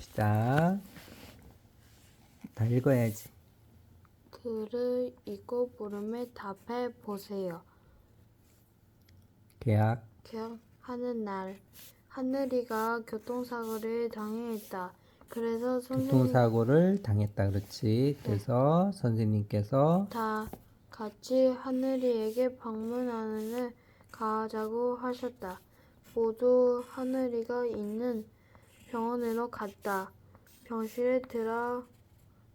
시작. 다 읽어야지. 글을 읽고 물음에 답해 보세요. 계약. 개학하는 날 하늘이가 교통사고를 당했다. 그래서 선생님 교통사고를 당했다. 그렇지. 그래서 선생님께서 다 같이 하늘이에게 방문하는 가자고 하셨다. 모두 하늘이가 있는 병원으로 갔다. 병실에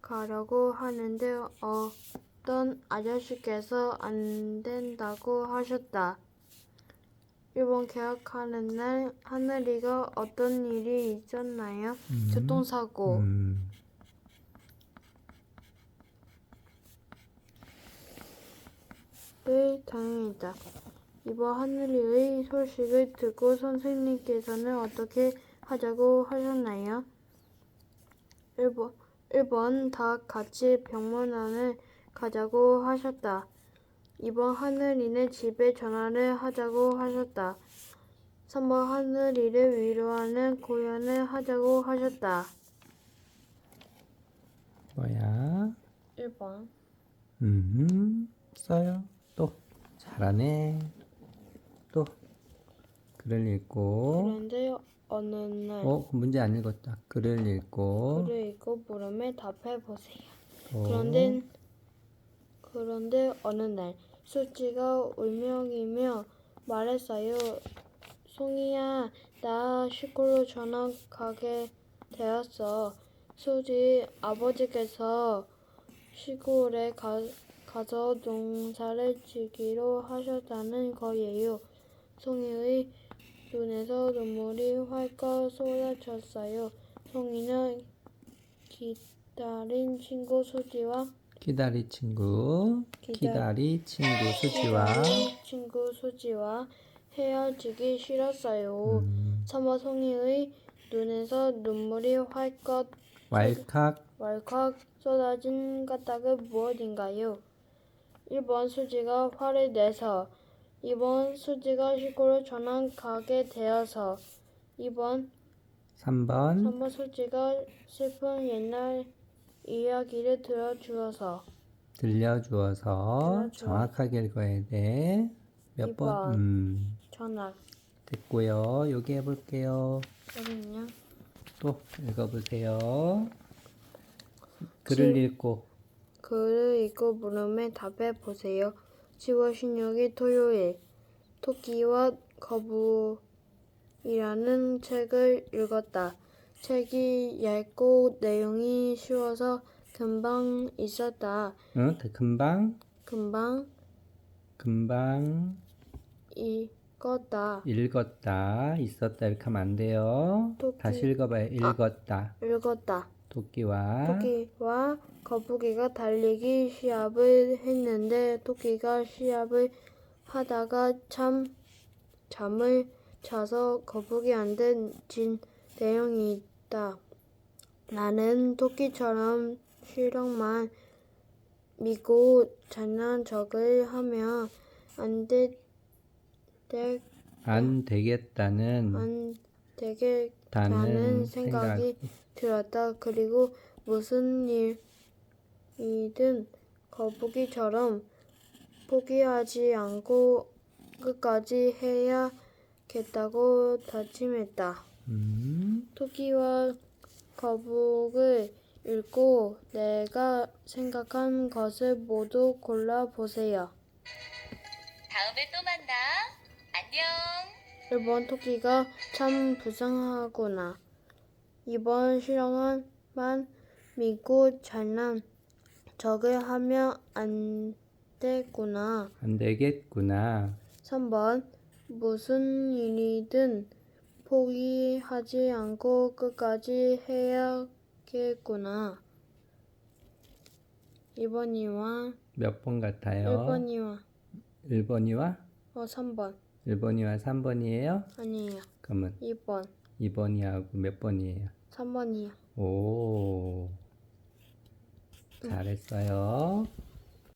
들어가려고 하는데 어떤 아저씨께서 안 된다고 하셨다. 일본 개학하는 날 하늘이가 어떤 일이 있었나요? 음, 교통사고. 음, 를 당했다. 이번 하늘이의 소식을 듣고 선생님께서는 어떻게 하자고 하셨나요? 1번, 1번 다 같이 병문안을 가자고 하셨다. 2번 하늘이네 집에 전화를 하자고 하셨다. 3번 하늘이를 위로하는 공연을 하자고 하셨다. 뭐야? 1번 음, 써요. 또 잘하네. 또 글을 읽고. 그런데 어느 날 어, 그 문제 안 읽었다. 글을 읽고. 글을 읽고 물음에 답해 보세요. 또 그런데 그런데 어느 날 수지가 울먹이며 말했어요. 송이야, 나 시골로 전학 가게 되었어. 수지 아버지께서 시골에 가, 가서 농사를 지기로 하셨다는 거예요. 송이의 눈에서 눈물이 활컥 쏟아졌어요. 송이는 기다린 친구 수지와 기다리 친구, 기다- 기다리 친구 수지와 친구 수지와 헤어지기 싫었어요. 음, 삼화송이의 눈에서 눈물이 활컥 왈칵 왈칵 쏟아진 까닭은 무엇인가요? 1번 수지가 화를 내서 2번 수지가 시골로 전학 가게 되어서 2번 3번 3번 수지가 슬픈 옛날 이야기를 들어주어서 들려주어서 들려주어. 정확하게 읽어야 돼. 몇 이번. 번? 음, 전학 됐고요. 여기 해볼게요. 여기는요 또 읽어보세요. 글을 읽고 글을 읽고 물음에 답해 보세요. 10월 16일 토요일 토끼와 거북이라는 책을 읽었다. 책이 얇고 내용이 쉬워서 금방 있었다. 응? 금방 금방 금방 읽었다. 읽었다 있었다 이렇게 하면 안 돼요. 토끼. 다시 읽어봐요. 읽었다. 읽었다. 토끼와 토끼와 거북이가 달리기 시합을 했는데 토끼가 시합을 하다가 참 잠을 자서 거북이한테 진 내용이 있다. 나는 토끼처럼 실력만 믿고 잘난 척을 하면 안 돼, 돼, 안 되겠다는 안 되겠다는 다는 생각이 생각 들었다. 그리고 무슨 일이든 거북이처럼 포기하지 않고 끝까지 해야겠다고 다짐했다. 음, 토끼와 거북을 읽고 내가 생각한 것을 모두 골라보세요. 다음에 또 만나. 1번 토끼가 참 불쌍하구나. 2번 실력만 믿고 잘난 척을 하면 안 되구나. 안 되겠구나. 3번 무슨 일이든 포기하지 않고 끝까지 해야겠구나. 2번이와 몇 번 같아요? 1번이와 1번이와 어 3번 1번이와 3번이에요? 아니에요. 그러면 2번 2번이하고 몇 번이에요? 3번이요. 오, 잘했어요.